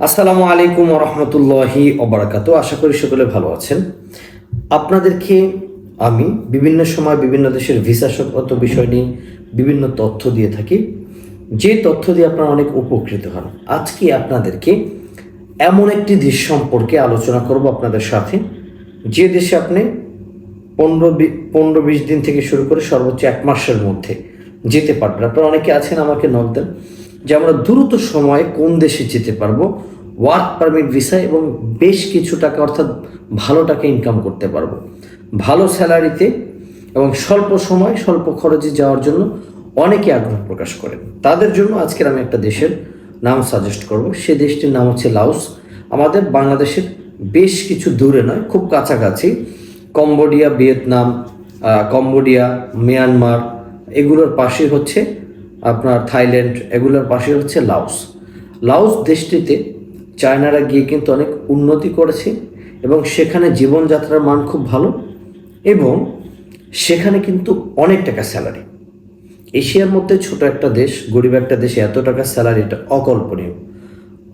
আসসালামু আলাইকুম রহমতুল্লাহি অবরাকাত আশা করি সকলে ভালো আছেন। আপনাদেরকে আমি বিভিন্ন সময় বিভিন্ন দেশের ভিসা সংক্রান্ত বিষয় নিয়ে বিভিন্ন তথ্য দিয়ে থাকি। যে তথ্য দিয়ে আপনারা অনেক উপকৃত হন। আজকে আপনাদেরকে এমন একটি দেশ সম্পর্কে আলোচনা করব আপনাদের সাথে। যে দেশে আপনি পনেরো পনেরো বিশ দিন থেকে শুরু করে সর্বোচ্চ এক মাসের মধ্যে যেতে পারবেন। আপনারা অনেকে আছেন, আমাকে নক দেন। যে আমরা দ্রুত সময়ে কোন দেশে যেতে পারব ওয়ার্ক পারমিট ভিসা এবং বেশ কিছু টাকা অর্থাৎ ভালো টাকা ইনকাম করতে পারব। ভালো স্যালারিতে এবং স্বল্প সময় স্বল্প খরচে যাওয়ার জন্য অনেকে আগ্রহ প্রকাশ করেন। তাদের জন্য আজকের আমি একটা দেশের নাম সাজেস্ট করব। সে দেশটির নাম হচ্ছে লাউস আমাদের বাংলাদেশের বেশ কিছু দূরে নয়, খুব কাছাকাছি। কম্বোডিয়া, ভিয়েতনাম কম্বোডিয়া, মিয়ানমার, এগুলোর পাশে হচ্ছে আপনার থাইল্যান্ড, এগুলোর পাশে হচ্ছে লাউস লাউস দেশটিতে চায়নারা গিয়ে কিন্তু অনেক উন্নতি করেছে এবং সেখানে জীবনযাত্রার মান খুব ভালো এবং সেখানে কিন্তু অনেক টাকা স্যালারি। এশিয়ার মধ্যে ছোট একটা দেশ, গরিব একটা দেশে, এত টাকা স্যালারি, এটা অকল্পনীয়।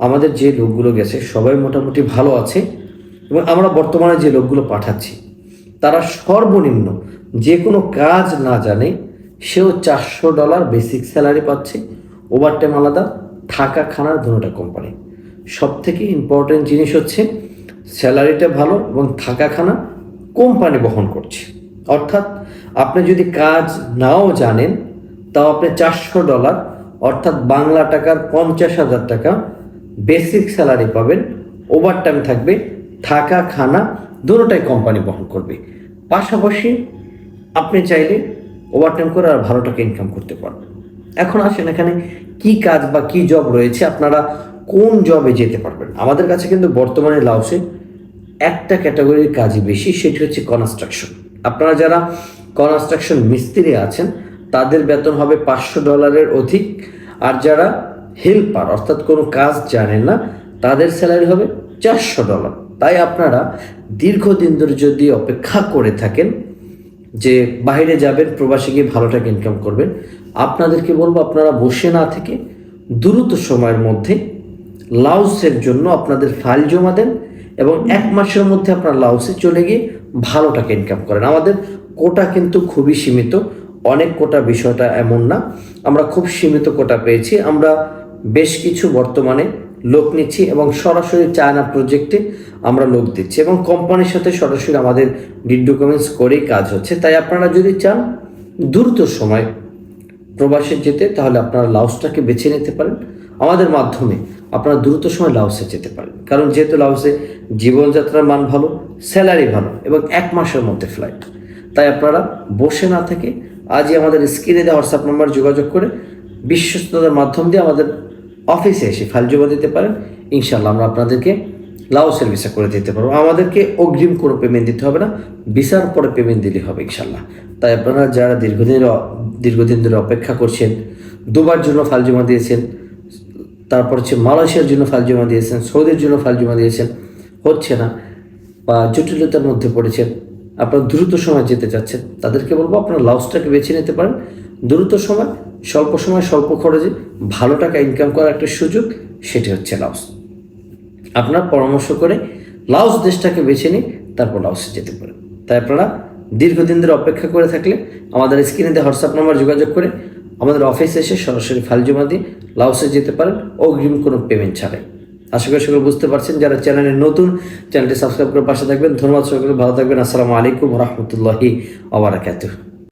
আমাদের যে লোকগুলো গেছে, সবাই মোটামুটি ভালো আছে এবং আমরা বর্তমানে যে লোকগুলো পাঠাচ্ছি, তারা সর্বনিম্ন যে কোনো কাজ না জানে সেও চারশো ডলার বেসিক স্যালারি পাচ্ছে ওভারটাইম আলাদা, থাকা খানার দুটোটা কোম্পানি সব থেকে ইম্পর্টেন্ট জিনিস হচ্ছে স্যালারিটা ভালো এবং থাকা খানা কোম্পানি বহন করছে। অর্থাৎ আপনি যদি কাজ নাও জানেন, তাও আপনি চারশো ডলার, অর্থাৎ বাংলা টাকার পঞ্চাশ হাজার টাকা বেসিক স্যালারি পাবেন ওভারটাইম থাকবে, থাকা খানা দুটোটাই কোম্পানি বহন করবে। পাশাপাশি আপনি চাইলে ওভারটাইম করে আর ভালো টাকা ইনকাম করতে পারবেন এখন আসেন এখানে কি কাজ বা কি জব রয়েছে, আপনারা কোন জবে যেতে পারবেন? আমাদের কাছে কিন্তু বর্তমানে লাউসে একটা ক্যাটাগরির কাজই বেশি, সেটি হচ্ছে কনস্ট্রাকশন আপনারা যারা কনস্ট্রাকশন মিস্ত্রি আছেন, তাদের বেতন হবে পাঁচশো ডলারের অধিক, আর যারা হেল্পার অর্থাৎ কোনো কাজ জানেন না, তাদের স্যালারি হবে চারশো ডলার। তাই আপনারা দীর্ঘদিন ধরে যদি অপেক্ষা করে থাকেন যে বাইরে যাবেন, প্রবাসী গিয়ে ভালো টাকা ইনকাম করবেন। আপনাদেরকে বলব, আপনারা বসে না থেকে দ্রুত সময়ের মধ্যে লাউসের জন্য আপনাদের ফাইল জমা দেন এবং এক মাসের মধ্যে আপনার লাউসে চলে গিয়ে ভালো টাকা ইনকাম করেন। আমাদের কোটা কিন্তু খুবই সীমিত। অনেক কোটা বিষয়টা এমন না। আমরা খুব সীমিত কোটা পেয়েছি। আমরা বেশ কিছু বর্তমানে লোক নিচ্ছি এবং সরাসরি চায়না প্রজেক্টে আমরা লোক দিচ্ছি এবং কোম্পানির সাথে সরাসরি আমাদের ডিড ডকুমেন্টস করেই কাজ হচ্ছে। তাই আপনারা যদি চান দ্রুত সময় প্রবাসে যেতে, তাহলে আপনারা লাউসটাকে বেছে নিতে পারেন। আমাদের মাধ্যমে আপনারা দ্রুত সময় লাউসে যেতে পারেন। কারণ যেহেতু লাউসে জীবনযাত্রার মান ভালো স্যালারি ভালো এবং এক মাসের মধ্যে ফ্লাইট তাই আপনারা বসে না থেকে আজই আমাদের স্ক্রিনে দেওয়া হোয়াটসঅ্যাপ নাম্বার যোগাযোগ করে বিশ্বস্ততার মাধ্যম দিয়ে আমাদের অফিসে এসে ফাইল জমা দিতে পারেন ইনশাল্লাহ আমরা আপনাদেরকে লাওসের ভিসা করে দিতে পারব। আমাদেরকে অগ্রিম কোনো পেমেন্ট দিতে হবে না ভিসার পরে পেমেন্ট দিলে হবে ইনশাল্লাহ তাই আপনারা যারা দীর্ঘদিন দীর্ঘদিন ধরে অপেক্ষা করছেন, দুবার জন্য ফাইল জমা দিয়েছেন, তারপর হচ্ছে মালয়েশিয়ার জন্য ফাইল জমা দিয়েছেন, সৌদির জন্য ফাইল জমা দিয়েছেন, হচ্ছে না, বা জটিলতার মধ্যে পড়েছেন, আপনারা দ্রুত সময় যেতে চাচ্ছেন, তাদেরকে বলব আপনারা লাউসটাকে বেছে নিতে পারেন। দ্রুত সময় স্বল্প সময় স্বল্প খরচে ভালো টাকা ইনকাম করার একটা সুযোগ, সেটি হচ্ছে লাউস। আপনার পরামর্শ করে লাউস দেশটাকে বেছে নিয়ে তারপর লাউসে যেতে পারেন। তাই আপনারা দীর্ঘদিন ধরে অপেক্ষা করে থাকলে আমাদের স্ক্রিনে দিয়ে হোয়াটসঅ্যাপ নাম্বার যোগাযোগ করে আমাদের অফিসে এসে সরাসরি ফাইল জমা দিয়ে লাউসে যেতে পারেন, অগ্রিম কোনো পেমেন্ট ছাড়াই। আশা করি সকলে বুঝতে পারছেন, যারা চ্যানেলে নতুন, চ্যানেলটি সাবস্ক্রাইব করে পাশে থাকবেন। ধন্যবাদ সকলে ভালো থাকবেন। আসসালামু আলাইকুম রহমতুল্লাহি আবরাকাতুহ